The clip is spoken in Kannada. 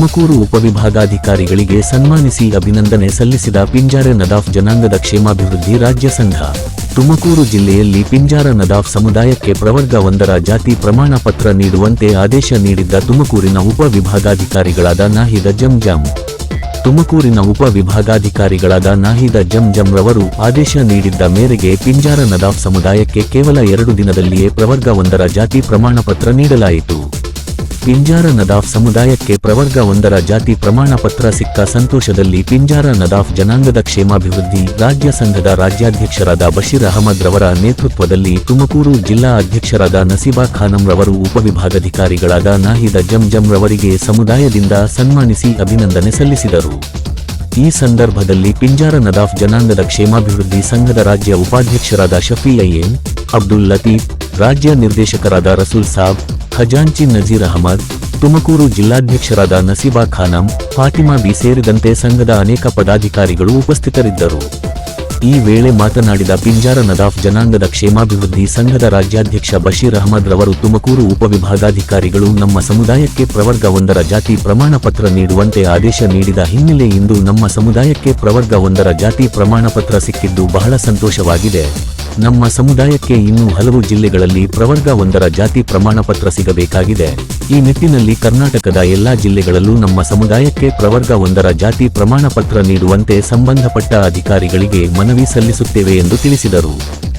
ತುಮಕೂರು ಉಪವಿಭಾಗಾಧಿಕಾರಿಗಳಿಗೆ ಸನ್ಮಾನಿಸಿ ಅಭಿನಂದನೆ ಸಲ್ಲಿಸಿದ ಪಿಂಜಾರ ನದಾಫ್ ಜನಾಂಗದ ಕ್ಷೇಮಾಭಿವೃದ್ಧಿ ರಾಜ್ಯ ಸಂಘ. ತುಮಕೂರು ಜಿಲ್ಲೆಯಲ್ಲಿ ಪಿಂಜಾರ ನದಾಫ್ ಸಮುದಾಯಕ್ಕೆ ಪ್ರವರ್ಗ ಒಂದರ ಜಾತಿ ಪ್ರಮಾಣ ಪತ್ರ ನೀಡುವಂತೆ ಆದೇಶ ನೀಡಿದ್ದ ತುಮಕೂರಿನ ಉಪವಿಭಾಗಾಧಿಕಾರಿಗಳಾದ ನಾಹಿದ ಜಂಜಾಮ್ ತುಮಕೂರಿನ ಉಪವಿಭಾಗಾಧಿಕಾರಿಗಳಾದ ನಾಹಿದ ಜಂಜಂ ರವರು ಆದೇಶ ನೀಡಿದ್ದ ಮೇರೆಗೆ ಪಿಂಜಾರ ನದಾಫ್ ಸಮುದಾಯಕ್ಕೆ ಕೇವಲ ಎರಡು ದಿನದಲ್ಲಿಯೇ ಪ್ರವರ್ಗ ಒಂದರ ಜಾತಿ ಪ್ರಮಾಣ ಪತ್ರ ನೀಡಲಾಯಿತು. ಪಿಂಜಾರ ನದಾಫ್ ಸಮುದಾಯಕ್ಕೆ ಪ್ರವರ್ಗ ಒಂದರ ಜಾತಿ ಪ್ರಮಾಣ ಪತ್ರ ಸಿಕ್ಕ ಸಂತೋಷದಲ್ಲಿ ಪಿಂಜಾರ ನದಾಫ್ ಜನಾಂಗದ ಕ್ಷೇಮಾಭಿವೃದ್ಧಿ ರಾಜ್ಯ ಸಂಘದ ರಾಜ್ಯಾಧ್ಯಕ್ಷರಾದ ಬಶೀರ್ ಅಹಮದ್ ರವರ ನೇತೃತ್ವದಲ್ಲಿ ತುಮಕೂರು ಜಿಲ್ಲಾ ಅಧ್ಯಕ್ಷರಾದ ನಸೀಬಾ ಖಾನಂ ರವರು ಉಪವಿಭಾಗಾಧಿಕಾರಿಗಳಾದ ನಾಹಿದ ಜಂಜಂ ರವರಿಗೆ ಸಮುದಾಯದಿಂದ ಸನ್ಮಾನಿಸಿ ಅಭಿನಂದನೆ ಸಲ್ಲಿಸಿದರು. ಈ ಸಂದರ್ಭದಲ್ಲಿ ಪಿಂಜಾರ ನದಾಫ್ ಜನಾಂಗದ ಕ್ಷೇಮಾಭಿವೃದ್ಧಿ ಸಂಘದ ರಾಜ್ಯ ಉಪಾಧ್ಯಕ್ಷರಾದ ಶಫಿ ಅಯ್ಯೇನ್ ಅಬ್ದುಲ್ ಲತೀಫ್, ರಾಜ್ಯ ನಿರ್ದೇಶಕರಾದ ರಸೂಲ್ ಸಾಬ್ ಖಜಾಂಚಿ ನಜೀರ್ ಅಹಮದ್, ತುಮಕೂರು ಜಿಲ್ಲಾಧ್ಯಕ್ಷರಾದ ನಸೀಬಾ ಖಾನಂ, ಫಾತಿಮಾ ಬಿ ಸೇರಿದಂತೆ ಸಂಘದ ಅನೇಕ ಪದಾಧಿಕಾರಿಗಳು ಉಪಸ್ಥಿತರಿದ್ದರು. ಈ ವೇಳೆ ಮಾತನಾಡಿದ ಪಿಂಜಾರ ನದಾಫ್, ಜನಾಂಗದ ಕ್ಷೇಮಾಭಿವೃದ್ಧಿ ಸಂಘದ ರಾಜ್ಯಾಧ್ಯಕ್ಷ ಬಶೀರ್ ಅಹಮದ್ ರವರು, ತುಮಕೂರು ಉಪವಿಭಾಗಾಧಿಕಾರಿಗಳು ನಮ್ಮ ಸಮುದಾಯಕ್ಕೆ ಪ್ರವರ್ಗ ಒಂದರ ಜಾತಿ ಪ್ರಮಾಣ ಪತ್ರ ನೀಡುವಂತೆ ಆದೇಶ ನೀಡಿದ ಹಿನ್ನೆಲೆ ಇಂದು ನಮ್ಮ ಸಮುದಾಯಕ್ಕೆ ಪ್ರವರ್ಗ ಒಂದರ ಜಾತಿ ಪ್ರಮಾಣ ಪತ್ರ ಸಿಕ್ಕಿದ್ದು ಬಹಳ ಸಂತೋಷವಾಗಿದೆ. ನಮ್ಮ ಸಮುದಾಯಕ್ಕೆ ಇನ್ನೂ ಹಲವು ಜಿಲ್ಲೆಗಳಲ್ಲಿ ಪ್ರವರ್ಗ ಒಂದರ ಜಾತಿ ಪ್ರಮಾಣಪತ್ರ ಸಿಗಬೇಕಾಗಿದೆ. ಈ ನಿಟ್ಟಿನಲ್ಲಿ ಕರ್ನಾಟಕದ ಎಲ್ಲಾ ಜಿಲ್ಲೆಗಳಲ್ಲೂ ನಮ್ಮ ಸಮುದಾಯಕ್ಕೆ ಪ್ರವರ್ಗ ಒಂದರ ಜಾತಿ ಪ್ರಮಾಣಪತ್ರ ನೀಡುವಂತೆ ಸಂಬಂಧಪಟ್ಟ ಅಧಿಕಾರಿಗಳಿಗೆ ಮನವಿ ಸಲ್ಲಿಸುತ್ತೇವೆ ಎಂದು ತಿಳಿಸಿದರು.